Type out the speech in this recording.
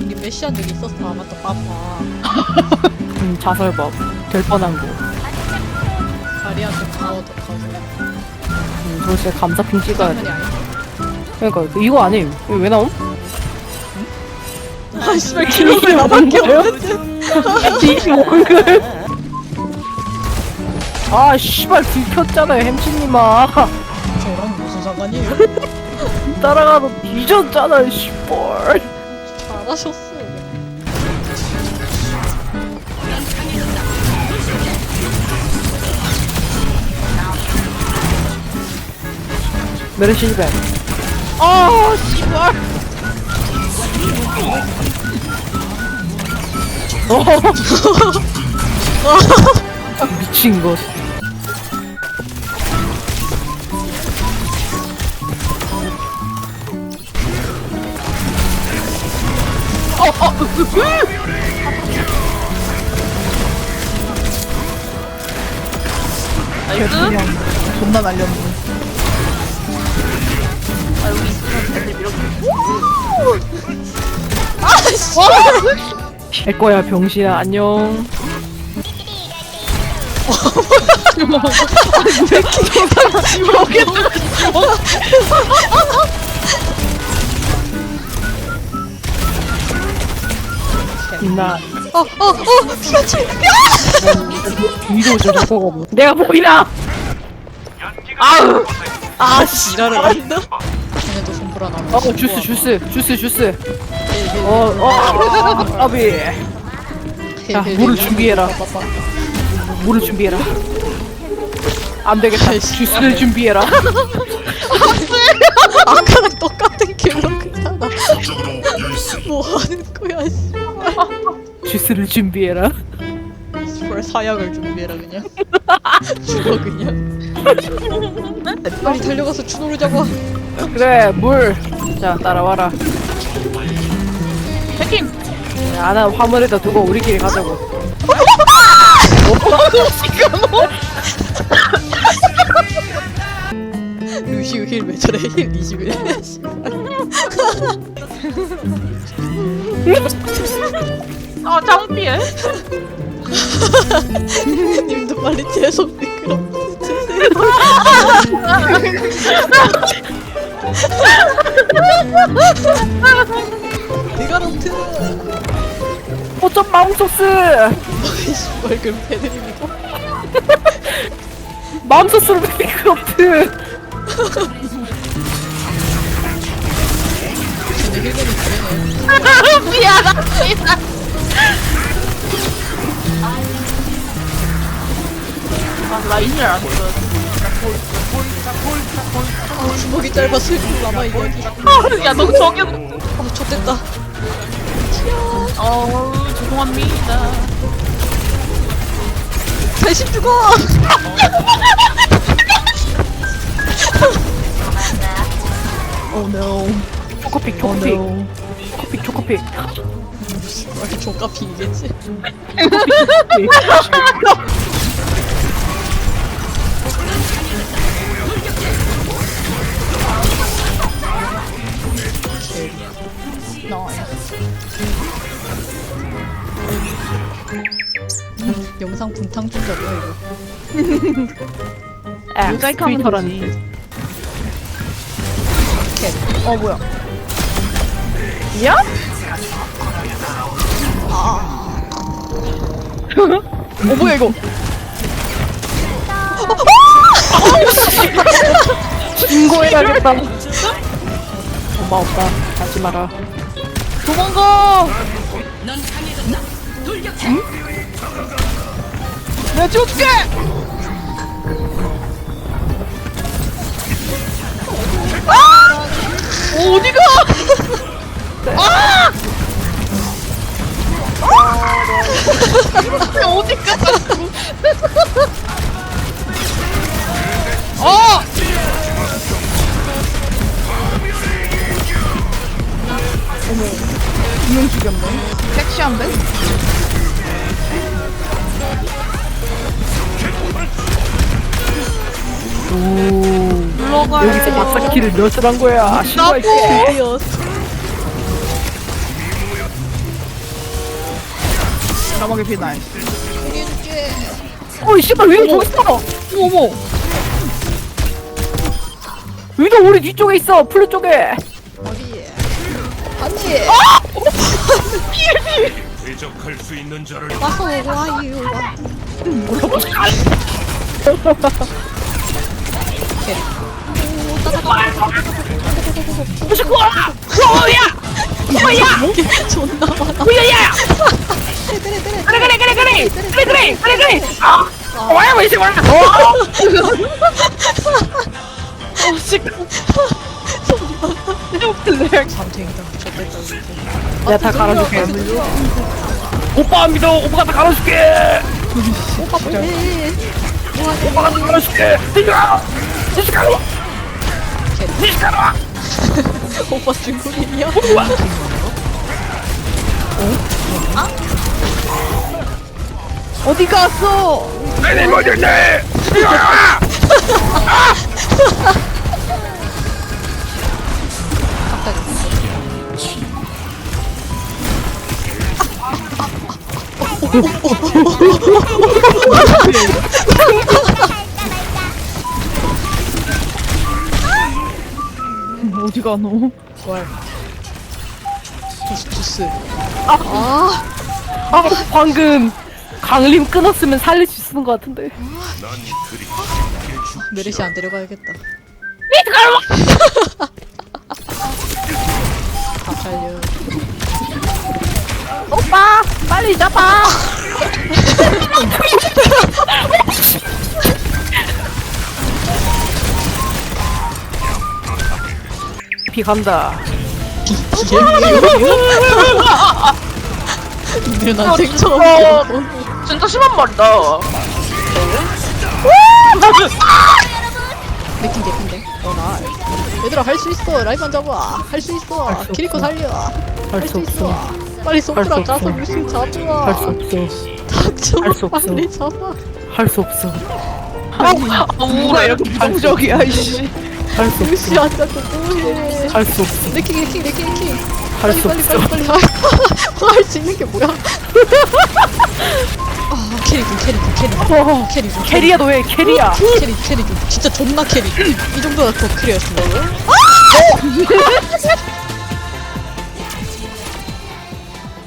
이게 메시한 적이 있었어. 아 맞다 빠빠. 음, 자설법. 될 뻔한 거. 자리한테 가워 더 가워. 음, 저 진짜 감사핑 찍어야 돼. 장면이 아니야. 그러니까 이거 아님. 이거 왜 나옴? 아 씨발 기록이 나밖에 없는데. 뭔가요? 아, 씨발, 들켰잖아요, 햄치님아. 저랑 무슨 상관이에요? 따라가도 뒤졌잖아, 씨발. 잘하셨어. 메르시 1벤. 아, 씨발. 어. 미친 것. 어, 어, 으, 으, 으. 나이스. 존나 날렸네. 아, 여기 있으면 애들 이렇게. 내 거야 병신아 안녕. 나 어 어 어 피카츄. 위로 좀 잡아가고. 내가 보이나? 아우. 아 지랄을 한다. 얘네도 손보라 나와. 어 주스 주스 주스 주스. 어어 아비. 자, 물을 준비해라. 물을 준비해라. 안 되겠다. 주스를 준비해라. 아까랑 똑같은 기록이잖아. 뭐 하는 거야, 씨. 주스를 준비해라. 씨발 사약을 준비해라 그냥. 죽어 그냥. 빨리 달려가서 추노를 잡아. 그래 물. 자 따라와라. 해킹. 아나 화물에다 두고 우리끼리 가자고. 루시우 힐왜 저래? 힐 21. 아 장피해. 님도 빨리 재속 미끄러. 디가런트. 어쩜 마음소스. 씨발 그럼 배드립이고. 마음소스로 베이크업트. 주먹이 짧아서 힐 남아 이거지. 야, 너 저기. 아 좆됐다. 어, 죄송합니다. 대신 죽어. Oh no. 초코픽, Oh 초코픽. no. 초코픽, 초코픽. 아 족가피이겠지. 영상 분탕 충격이야 이거. 아, 트위터라니. 캣. 어 뭐야? 야? 어 뭐야 이거? 신고해야겠다. 엄마, 오빠, 하지 마라. 도망가! 응? 찍어줄게! 아! 어, 어디가? 아! 아! 어디가? 어! 두명 죽였네. 섹시한데? 오. 물러가요. 여기서 박사키를 몇을 한 거야. 신고할게. 드디어 야막의 비나이. 해줄게. 어이 씨발 위도 저기 있어 어머. 위도 우리 뒤쪽에 있어 플루 쪽에 어디에? 안돼. 대적할 수 있는 자를 와서 와 요. 존나 많아. 야야야 그래 그래 그래 그래 그래 그래 그래 그래 그래 아 와야 왜 이렇게 많아 어, 씨. 잠탱이다. 좋겠다 이제. 내가 다 갈아줄게 오빠 믿어 오빠가 다 갈아줄게 오빠 뭐해? 오빠가 다 갈아줄게 니스카로와! 니스카로와! 오빠 중국인이야? 어? 어디 갔어? 내니 뭐였니? 이거야! 어디 가노? 월. 주스 주스. 아 방금 강림 끊었으면 살릴 수 있는 것 같은데 메르시 안 데려가야겠다. 다 살려. 오빠 빨리 잡아 비 간다 누나 생처음 어. 들어본. 진짜 심한 말이다 느낌 개핀데. 어 나. 얘들아 할 수 있어. 라이만 잡아. 할 수 있어. 할수 키리코. 살려. 할수 없어 빨리 수 손가락 없어. 가서 무슨 잡아. 할 수 없어 닥쳐. 할수 없어. 빨리 잡아. 할 수 없어 누가 이렇게 부정적이야, 이씨. 할수 무시 없어 안 잡고 뭐해. 할 수 없어. 레킹 레킹 레킹 레킹. 할 빨리 수 빨리 없어. 빨리 빨리. 할수 있는 게 뭐야? 아 캐리군 캐리군 캐리군. 어, 캐리군 캐리야 너 왜 캐리야. 캐리 캐리군. 진짜 존나 캐리. 이 정도가 더 캐리였어